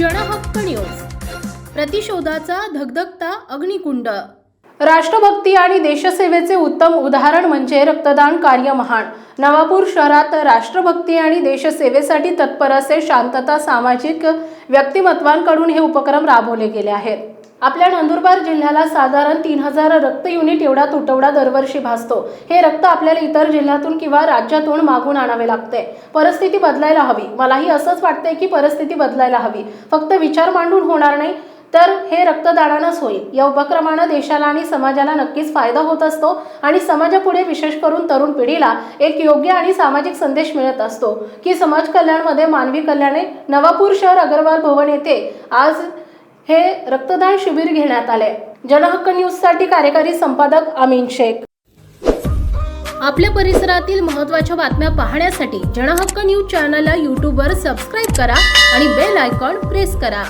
क्षणहक्क news. प्रतिशोधाचा धगधगता अग्निकुंड. राष्ट्रभक्ती आणि देशसेवेचे उत्तम उदाहरण म्हणजे रक्तदान कार्य महान. नवापूर शहरात राष्ट्रभक्ती आणि देशसेवेसाठी तत्पर असे शांतता सामाजिक व्यक्तिमत्वांकडून हे उपक्रम राबवले गेले आहेत. आपल्या नंदुरबार जिल्ह्याला साधारण तीन हजार रक्त युनिट एवढा तुटवडा दरवर्षी भासतो. हे रक्त आपल्याला इतर जिल्ह्यातून किंवा राज्यातून मागून आणावे लागते. परिस्थिती बदलायला हवी. मलाही असंच वाटतंय की परिस्थिती बदलायला हवी. फक्त विचार मांडून होणार नाही तर हे रक्तदानानंच होईल. या उपक्रमानं देशाला आणि समाजाला नक्कीच फायदा होत असतो आणि समाजापुढे विशेष करून तरुण पिढीला एक योग्य आणि सामाजिक संदेश मिळत असतो. की समाज कल्याणमध्ये मानवी कल्याणे नवापूर शहर अगरवाल भवन येथे आज हे रक्तदान शिबिर घेण्यात आले. जनहक्क न्यूजसाठी कार्यकारी संपादक अमीन शेख. आपल्या परिसरातील महत्त्वाच्या बातम्या पाहण्यासाठी जनहक्क न्यूज चॅनलला यूट्यूबवर सबस्क्राईब करा आणि बेल आयकॉन प्रेस करा.